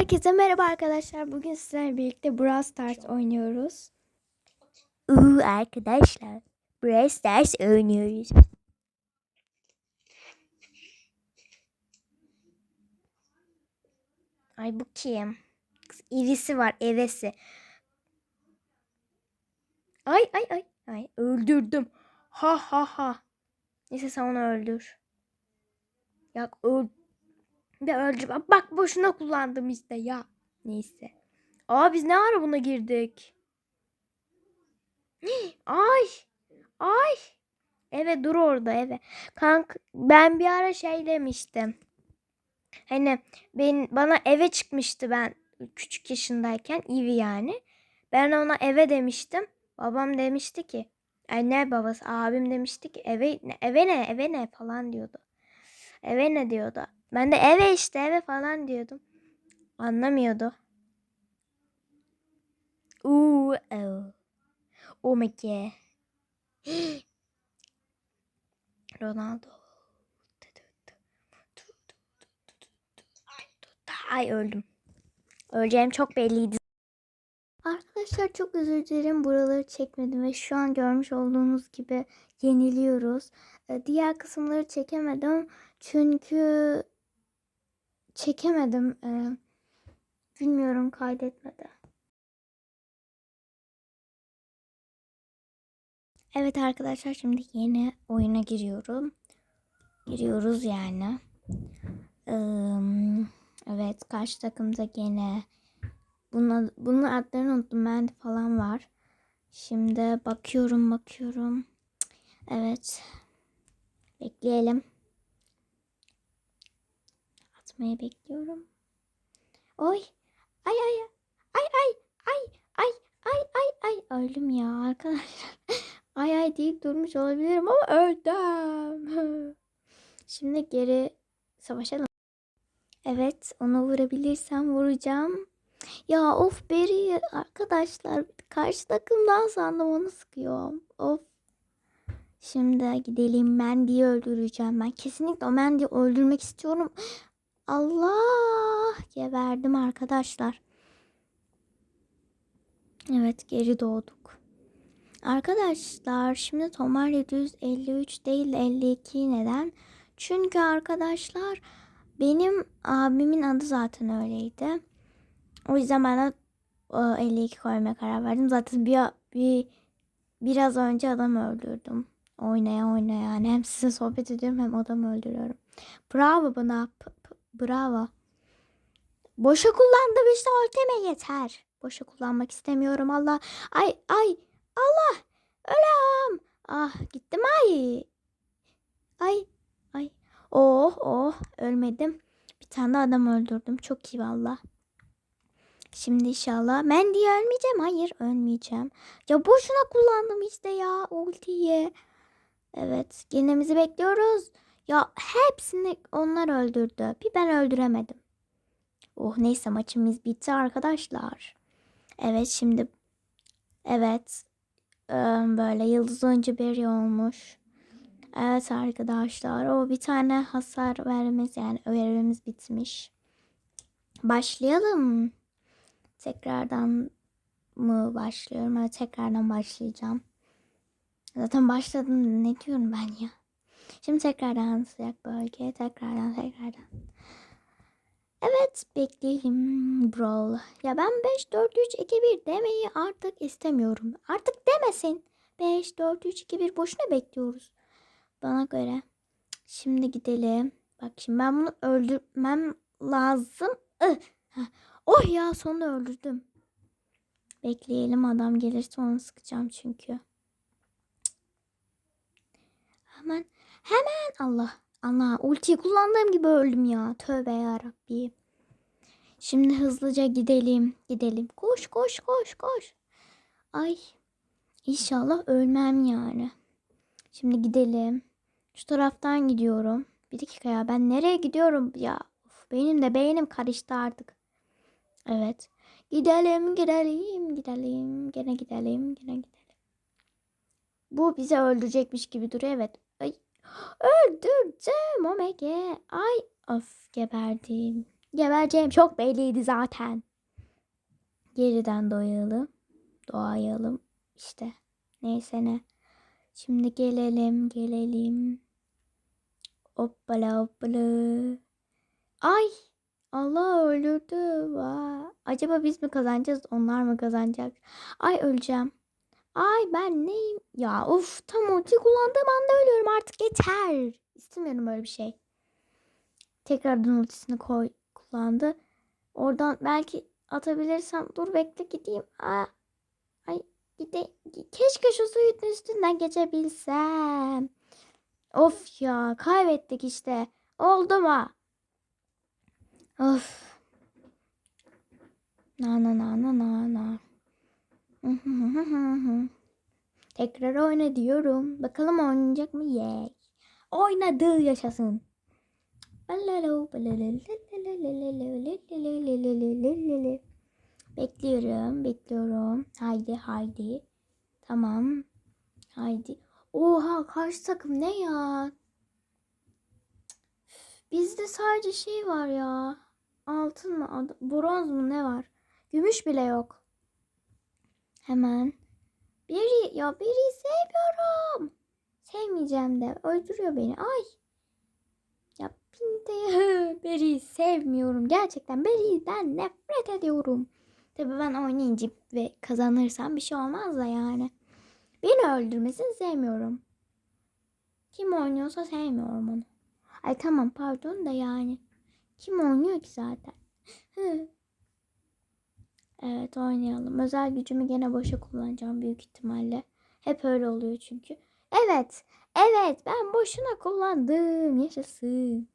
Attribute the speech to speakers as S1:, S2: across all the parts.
S1: Herkese merhaba arkadaşlar. Bugün sizlerle birlikte Brawl Stars oynuyoruz. Uuu arkadaşlar. Brawl Stars oynuyoruz. Ay bu kim? Kız, İvisi var, evesi. Ay ay ay. Ay öldürdüm. Ha ha ha. Neyse sen onu öldür. Ya öl bir öldür. Bak boşuna kullandım işte ya. Neyse. Aa biz ne ara buna girdik? Ay. Ay. Evet dur orada evet. Kank ben bir ara şey demiştim. Hani ben bana eve çıkmıştı ben küçük yaşındayken Eevee yani. Ben ona eve demiştim. Babam demişti ki anne babası abim demişti ki eve ne eve ne eve ne falan diyordu. Eve ne diyordu. Ben de eve işte eve falan diyordum. Anlamıyordu. Uuu. Oh. oh my god. Ronaldo. Ay öldüm. Öleceğim çok belliydi. Arkadaşlar çok özür dilerim. Buraları çekmedim ve şu an görmüş olduğunuz gibi yeniliyoruz. Ee, Diğer kısımları çekemedim. Çünkü çekemedim. Ee, bilmiyorum kaydetmedi. Evet arkadaşlar şimdi yeni oyuna giriyorum. Giriyoruz yani. Ee, evet karşı takımda gene bunun, bunun adlarını unuttum. Ben falan var. Şimdi bakıyorum bakıyorum. Evet. Bekleyelim. Atmayı bekliyorum. Oy. Ay ay ay ay ay ay ay ay ay öldüm ya arkadaşlar. ay ay deyip durmuş olabilirim ama öldüm. Şimdi geri savaşalım. Evet onu vurabilirsem vuracağım. Ya of Beri arkadaşlar karşı takımdan sandım onu sıkıyorum. Of. Şimdi gidelim Mandy'yi öldüreceğim ben. Kesinlikle o Mandy'yi öldürmek istiyorum. Allah geberdim arkadaşlar. Evet geri doğduk. Arkadaşlar şimdi Tomar 753 değil 52 neden? Çünkü arkadaşlar benim abimin adı zaten öyleydi. O yüzden ben de 52 koymaya karar verdim. Zaten bir, bir biraz önce adam öldürdüm. Oynaya oynaya yani hem size sohbet ediyorum hem adamı öldürüyorum. Bravo bana. Bravo. Boşa kullandım işte ultime yeter. Boşa kullanmak istemiyorum Allah. Ay ay Allah. Ölüm. Ah gittim ay. Ay ay. Oh oh ölmedim. Bir tane adam öldürdüm. Çok iyi valla. Şimdi inşallah. Ben diye ölmeyeceğim. Hayır ölmeyeceğim. Ya boşuna kullandım işte ya ultiyi. Evet genemizi bekliyoruz. Ya hepsini onlar öldürdü. Bir ben öldüremedim. Oh neyse maçımız bitti arkadaşlar. Evet şimdi evet böyle yıldız önce beri olmuş. Evet arkadaşlar o bir tane hasar vermemiz yani görevimiz bitmiş. Başlayalım. Tekrardan mı başlıyorum? Evet tekrardan başlayacağım. Zaten başladım ne diyorum ben ya. Şimdi tekrardan sıcak bölge tekrardan tekrardan. Evet bekleyelim bro. Ya ben 5 4 3 2 1 demeyi artık istemiyorum. Artık demesin. 5 4 3 2 1 boşuna bekliyoruz. Bana göre. Şimdi gidelim. Bak şimdi ben bunu öldürmem lazım. Oh ya sonunda öldürdüm. Bekleyelim adam gelirse onu sıkacağım çünkü. Hemen hemen Allah Allah ultiyi kullandığım gibi öldüm ya. Tövbe yarabbi. Şimdi hızlıca gidelim. Gidelim. Koş koş koş koş. Ay. İnşallah ölmem yani. Şimdi gidelim. Şu taraftan gidiyorum. Bir dakika ya ben nereye gidiyorum ya? Of, benim de beynim karıştı artık. Evet. Gidelim gidelim gidelim. Gene gidelim gene gidelim. Bu bizi öldürecekmiş gibi duruyor. Evet. Ay. Öldüreceğim. God. Ay. Of geberdim. Gebereceğim çok belliydi zaten. Geriden doyalım. Doğayalım. İşte. Neyse ne. Şimdi gelelim gelelim. Hoppala hoppala. Ay. Allah öldürdü. Acaba biz mi kazanacağız onlar mı kazanacak? Ay öleceğim. Ay ben neyim? Ya of tam ulti kullandığım anda ölüyorum artık yeter. İstemiyorum böyle bir şey. Tekrardan ultisini koy kullandı. Oradan belki atabilirsem dur bekle gideyim. Aa, ay gide keşke şu suyun üstünden geçebilsem. Of ya kaybettik işte. Oldu mu? Of. Na na na na na na. Tekrar oyna diyorum. Bakalım oynayacak mı? Yay. Oynadı yaşasın. Bekliyorum, bekliyorum. Haydi, haydi. Tamam. Haydi. Oha, karşı takım ne ya? Bizde sadece şey var ya. Altın mı? Bronz mu ne var? Gümüş bile yok. Hemen. Beri ya beri sevmiyorum. Sevmeyeceğim de öldürüyor beni. Ay. Ya Pinte Beri'yi sevmiyorum. Gerçekten Beri'den nefret ediyorum. Tabii ben oynayınca ve kazanırsam bir şey olmaz da yani. Beni öldürmesini sevmiyorum. Kim oynuyorsa sevmiyorum onu. Ay tamam pardon da yani. Kim oynuyor ki zaten? evet oynayalım. Özel gücümü gene boşa kullanacağım büyük ihtimalle. Hep öyle oluyor çünkü. Evet. Evet ben boşuna kullandım. Yaşasın.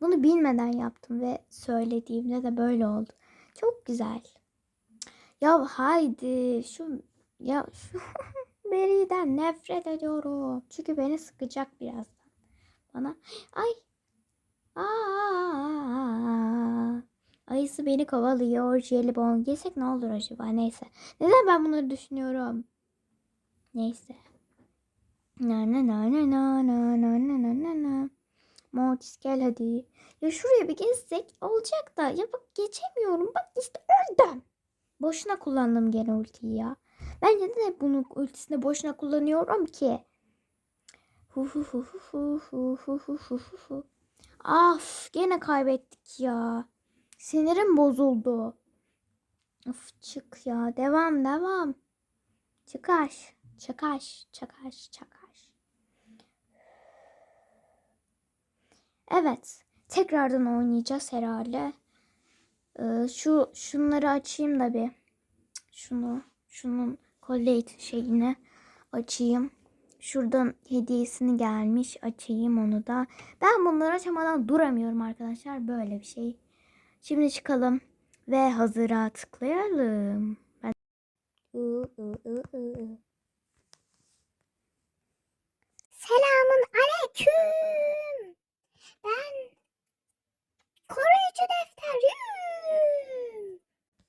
S1: Bunu bilmeden yaptım ve söylediğimde de böyle oldu. Çok güzel. Ya haydi şu ya şu Beri'den nefret ediyorum. Çünkü beni sıkacak birazdan. Bana ay Aa, ayısı beni kovalıyor. Jelibon yesek ne olur acaba? Neyse. Neden ben bunları düşünüyorum? Neyse. Na na na na na na na na na na na. Mortis gel hadi. Ya şuraya bir gezsek olacak da ya bak geçemiyorum. Bak işte öldüm. Boşuna kullandım gene ultiyi ya. Ben neden hep bunu ultisinde boşuna kullanıyorum ki? Hu hu hu hu hu hu hu hu hu. Af gene kaybettik ya. Sinirim bozuldu. Of çık ya. Devam devam. Çıkar. Çıkar. Çıkar. Çıkar. Evet. Tekrardan oynayacağız herhalde. Ee, şu şunları açayım da bir. Şunu. Şunun collate şeyini açayım. Şuradan hediyesini gelmiş. Açayım onu da. Ben bunları açamadan duramıyorum arkadaşlar. Böyle bir şey. Şimdi çıkalım. Ve hazıra tıklayalım. Ben...
S2: Selamun aleyküm. Ben koruyucu defterim.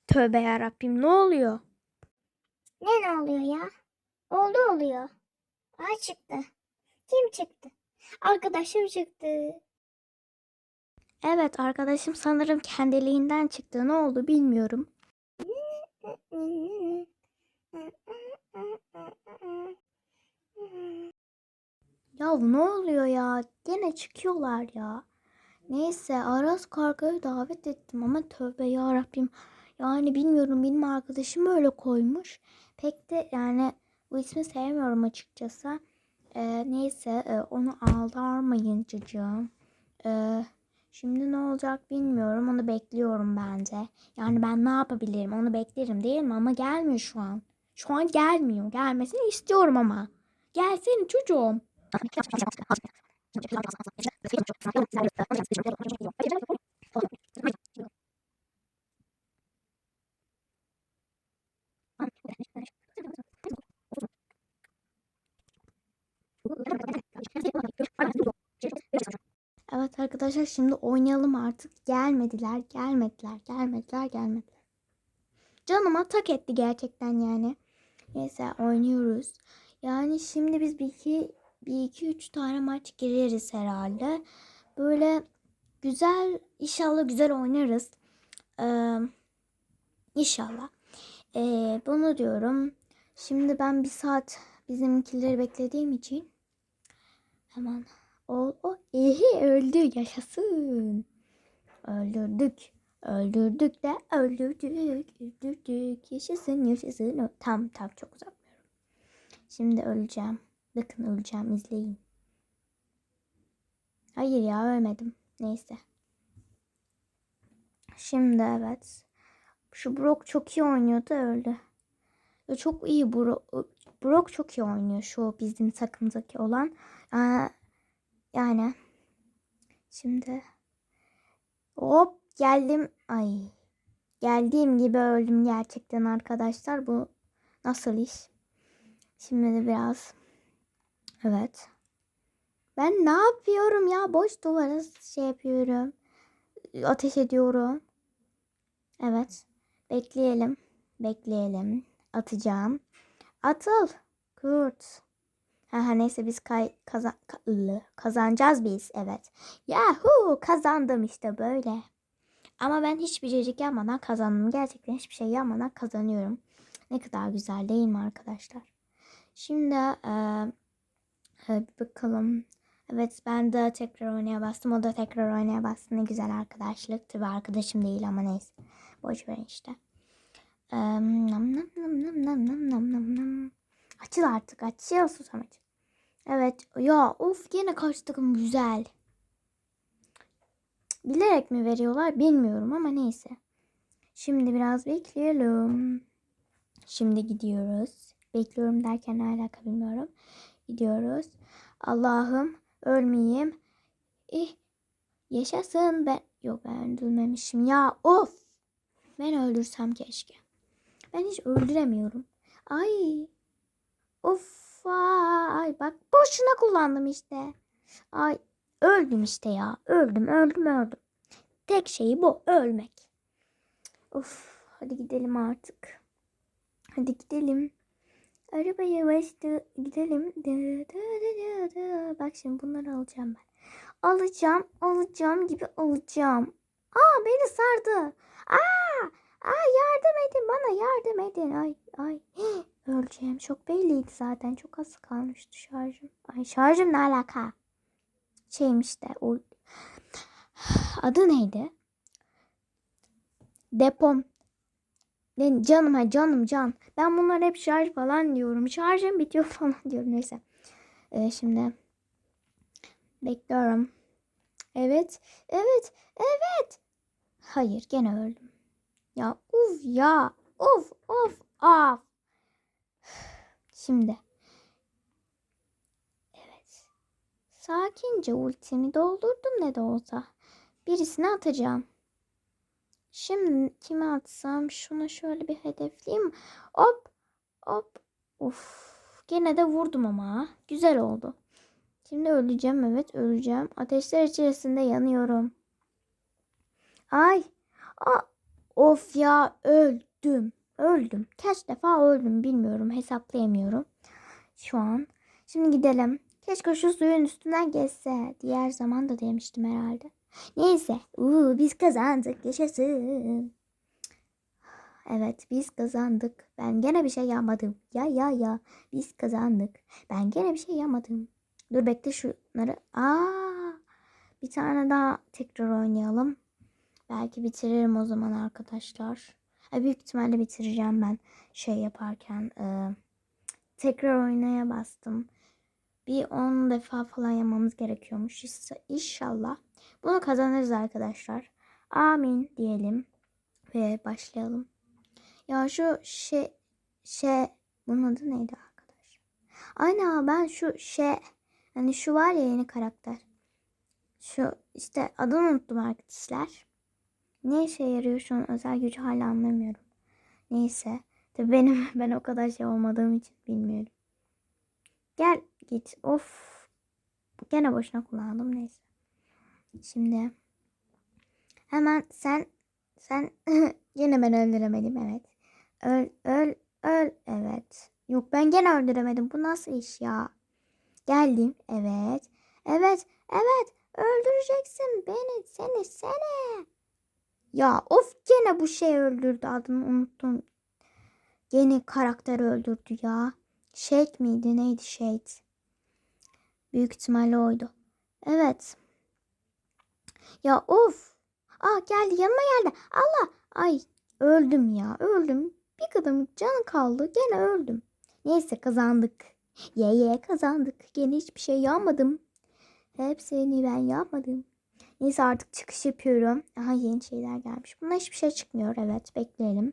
S1: Tövbe yarabbim ne oluyor?
S2: Ne ne oluyor ya? Oldu oluyor. Aa çıktı. Kim çıktı? Arkadaşım çıktı.
S1: Evet arkadaşım sanırım kendiliğinden çıktı. Ne oldu bilmiyorum. Ya ne oluyor ya? Gene çıkıyorlar ya. Neyse Aras Karga'yı davet ettim ama tövbe ya Rabbim. Yani bilmiyorum benim arkadaşım öyle koymuş. Pek de yani bu ismi sevmiyorum açıkçası. Ee, neyse e, onu aldarmayın çocuğum. Ee, şimdi ne olacak bilmiyorum. Onu bekliyorum bence. Yani ben ne yapabilirim? Onu beklerim değil mi? Ama gelmiyor şu an. Şu an gelmiyor. Gelmesini istiyorum ama. Gelsene çocuğum. Evet arkadaşlar şimdi oynayalım artık. Gelmediler, gelmediler, gelmediler, gelmediler. Canıma tak etti gerçekten yani. Neyse oynuyoruz. Yani şimdi biz bir iki, bir iki üç tane maç gireriz herhalde. Böyle güzel inşallah güzel oynarız. Ee, inşallah. Ee, bunu diyorum. Şimdi ben bir saat bizimkileri beklediğim için hemen o o ehe öldü yaşasın. Öldürdük. Öldürdük de öldürdük. Öldürdük. Yaşasın yaşasın. Tam tam çok uzatmıyorum. Şimdi öleceğim. Bakın öleceğim izleyin. Hayır ya ölmedim. Neyse. Şimdi evet. Şu Brock çok iyi oynuyordu öldü. Çok iyi Brock. Brock çok iyi oynuyor şu bizim takımdaki olan. Aa, yani şimdi hop geldim. Ay. Geldiğim gibi öldüm gerçekten arkadaşlar. Bu nasıl iş? Şimdi de biraz evet. Ben ne yapıyorum ya? Boş duvara şey yapıyorum. Ateş ediyorum. Evet. Bekleyelim. Bekleyelim. Atacağım. Atıl. Kurt. Ha, neyse biz kay kazan ka- ıı, kazanacağız biz. Evet. Yahoo kazandım işte böyle. Ama ben hiçbir cacık yapmadan kazandım. Gerçekten hiçbir şey yapmadan kazanıyorum. Ne kadar güzel değil mi arkadaşlar? Şimdi e, bir bakalım. Evet ben de tekrar oynaya bastım. O da tekrar oynaya bastı. Ne güzel arkadaşlık. Tabii arkadaşım değil ama neyse. Boş verin işte. Nam nam nam nam nam nam nam nam nam. Açıl artık açıl susam açıl. Evet ya of yine karşı takım güzel. Bilerek mi veriyorlar bilmiyorum ama neyse. Şimdi biraz bekleyelim. Şimdi gidiyoruz. Bekliyorum derken ne alaka bilmiyorum. Gidiyoruz. Allah'ım ölmeyeyim. Eh, yaşasın ben. Yok ben öldürmemişim ya. Of. Ben öldürsem keşke. Ben hiç öldüremiyorum. Ay. Of. Ay bak boşuna kullandım işte. Ay öldüm işte ya. Öldüm öldüm öldüm. Tek şeyi bu ölmek. Of hadi gidelim artık. Hadi gidelim. Arabaya başta gidelim. Bak şimdi bunları alacağım ben. Alacağım, alacağım gibi alacağım. Aa beni sardı. Aa, aa yardım edin bana yardım edin. Ay ay öleceğim. Çok belliydi zaten. Çok az kalmıştı şarjım. Ay şarjım ne alaka? Şeymiş de o adı neydi? Depom. Canım ha canım can. Ben bunlar hep şarj falan diyorum. Şarjım bitiyor falan diyorum. Neyse. Ee, şimdi bekliyorum. Evet. Evet. Evet. Hayır gene öldüm. Ya uf ya. Of of af. Şimdi. Evet. Sakince ultimi doldurdum ne de olsa. Birisini atacağım. Şimdi kime atsam şuna şöyle bir hedefleyeyim. Hop hop. Uf. Gene de vurdum ama. Güzel oldu. Şimdi öleceğim evet öleceğim. Ateşler içerisinde yanıyorum. Ay. Aa, of ya öldüm. Öldüm. Kaç defa öldüm bilmiyorum. Hesaplayamıyorum. Şu an. Şimdi gidelim. Keşke şu suyun üstünden geçse. Diğer zaman da demiştim herhalde. Neyse. Uuu, biz kazandık. Yaşasın. Evet biz kazandık. Ben gene bir şey yapmadım. Ya ya ya. Biz kazandık. Ben gene bir şey yapmadım. Dur bekle şunları. Aa, bir tane daha tekrar oynayalım. Belki bitiririm o zaman arkadaşlar. Ha, büyük ihtimalle bitireceğim ben şey yaparken. e, tekrar oynaya bastım. Bir 10 defa falan yapmamız gerekiyormuş. İnşa- İnşallah. Bunu kazanırız arkadaşlar. Amin diyelim. Ve başlayalım. Ya şu şey şey bunun adı neydi arkadaş? Aynen ben şu şey hani şu var ya yeni karakter. Şu işte adını unuttum arkadaşlar. Ne işe yarıyor şu an özel gücü hala anlamıyorum. Neyse. Tabii benim ben o kadar şey olmadığım için bilmiyorum. Gel git. Of. Gene boşuna kullandım neyse. Şimdi hemen sen sen yine ben öldüremedim evet. Öl öl öl evet. Yok ben gene öldüremedim. Bu nasıl iş ya? Geldim. Evet. Evet. Evet. Öldüreceksin beni seni seni. Ya of gene bu şey öldürdü adını unuttum. Gene karakteri öldürdü ya. Shade miydi neydi Shade? Büyük ihtimalle oydu. Evet. Ya of. Aa geldi yanıma geldi. Allah. Ay öldüm ya öldüm. Bir kadın canı kaldı gene öldüm. Neyse kazandık. Ye ye kazandık. Gene hiçbir şey yapmadım. Hepsini ben yapmadım. Neyse artık çıkış yapıyorum. Aha yeni şeyler gelmiş. Buna hiçbir şey çıkmıyor. Evet bekleyelim.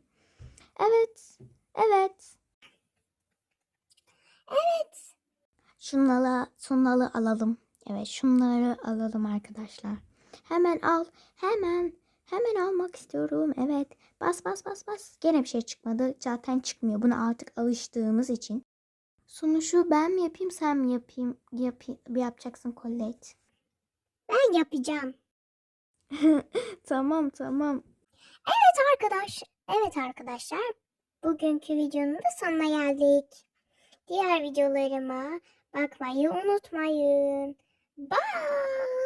S1: Evet. Evet.
S2: Evet.
S1: Şunları, şunları alalım. Evet şunları alalım arkadaşlar. Hemen al. Hemen. Hemen almak istiyorum. Evet. Bas bas bas bas. Gene bir şey çıkmadı. Zaten çıkmıyor. Buna artık alıştığımız için. Sunuşu ben mi yapayım sen mi yapayım? Yapayım. Yapacaksın Colette.
S2: Ben yapacağım.
S1: tamam tamam.
S2: Evet arkadaş. Evet arkadaşlar. Bugünkü videonun da sonuna geldik. Diğer videolarıma bakmayı unutmayın. Bye.